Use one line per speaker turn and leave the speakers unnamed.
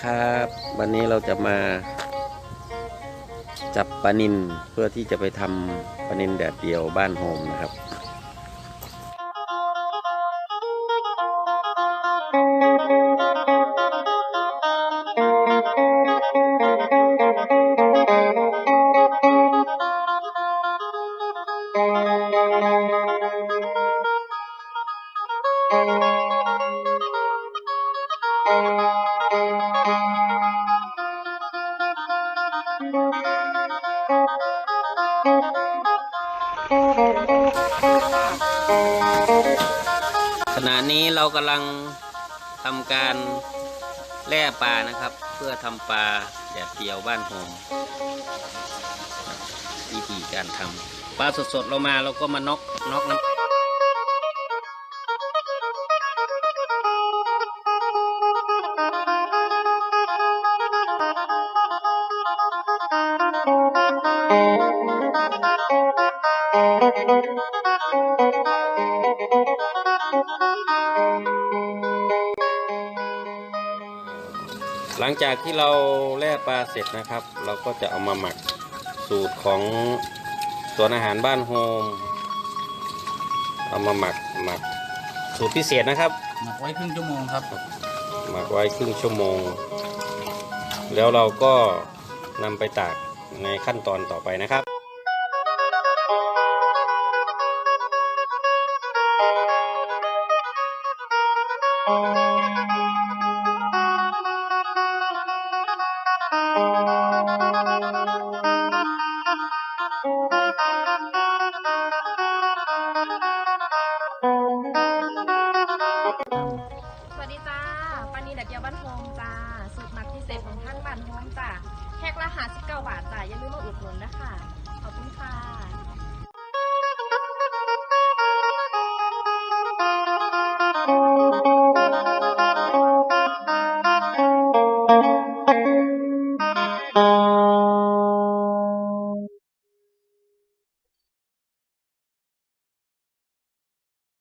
ครับ วันนี้เราจะมา จับปลานินเพื่อที่จะไปทำปลานินแดดเดียวบ้านโฮมนะครับ ขณะนี้เรากำลังทำการแล่ปลานะครับ เพื่อทำปลาแดดเดียวบ้านโฮมวิธีการทำปลาสดๆเรามาเราก็มาน็อกน็อกน้ำ หลังจากที่เราแล่ปลาเสร็จนะครับ เราก็จะเอามาหมักสูตรของตัวนอาหารบ้านโฮม เอามาหมักหมักสูตรพิเศษนะครับ
หมักไว้ครึ่งชั่วโมงครับ
หมักไว้ครึ่งชั่วโมง แล้วเราก็นำไปตากในขั้นตอนต่อไปนะครับ
สวัสดีจ้าปานีดัดเดียวบ้านโฮมจ้า สูตรหมักพิเศษของทั้งบ้านโฮมจ้าแพ็คละหาสิบเก้าบาทจ้า อย่าลืมมาอุดหนุน Thank you.